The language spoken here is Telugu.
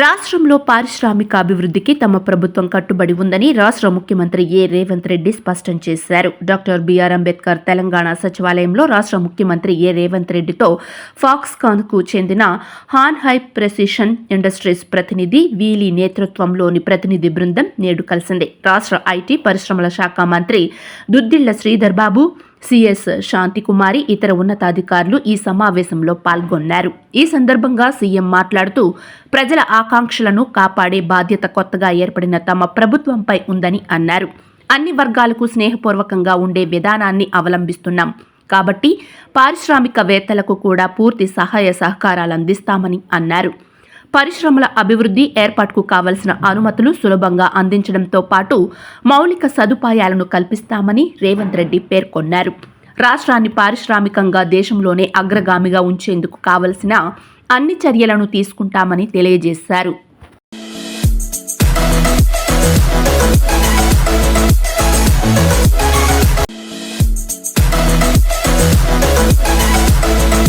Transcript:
రాష్ట్రంలో పారిశ్రామిక అభివృద్ధికి తమ ప్రభుత్వం కట్టుబడి ఉందని రాష్ట్ర ముఖ్యమంత్రి ఏ రేవంత్ రెడ్డి స్పష్టం చేశారు. డాక్టర్ బిఆర్ అంబేద్కర్ తెలంగాణ సచివాలయంలో రాష్ట్ర ముఖ్యమంత్రి ఏ రేవంత్ రెడ్డితో ఫాక్స్కాన్కు చెందిన హాన్ హై ప్రెసిషన్ ఇండస్ట్రీస్ ప్రతినిధి వీలి నేతృత్వంలోని ప్రతినిధి బృందం నేడు కలిసింది. రాష్ట్ర ఐటీ పరిశ్రమల శాఖ మంత్రి దుద్దిళ్ళ శ్రీధర్ బాబు సిఎస్ శాంతికుమారి ఇతర ఉన్నతాధికారులు ఈ సమావేశంలో పాల్గొన్నారు. ఈ సందర్భంగా సీఎం మాట్లాడుతూ ప్రజల ఆకాంక్షలను కాపాడే బాధ్యత కొత్తగా ఏర్పడిన తమ ప్రభుత్వంపై ఉందని అన్నారు. అన్ని వర్గాలకు స్నేహపూర్వకంగా ఉండే విధానాన్ని అవలంబిస్తున్నాం. కాబట్టి పారిశ్రామికవేత్తలకు కూడా పూర్తి సహాయ సహకారాలు అందిస్తామని అన్నారు. పరిశ్రమల అభివృద్ధి ఏర్పాటుకు కావలసిన అనుమతులు సులభంగా అందించడంతో పాటు మౌలిక సదుపాయాలను కల్పిస్తామని రేవంత్ రెడ్డి పేర్కొన్నారు. రాష్ట్రాన్ని పారిశ్రామికంగా దేశంలోనే అగ్రగామిగా ఉంచేందుకు కావలసిన అన్ని చర్యలను తీసుకుంటామని తెలియజేశారు.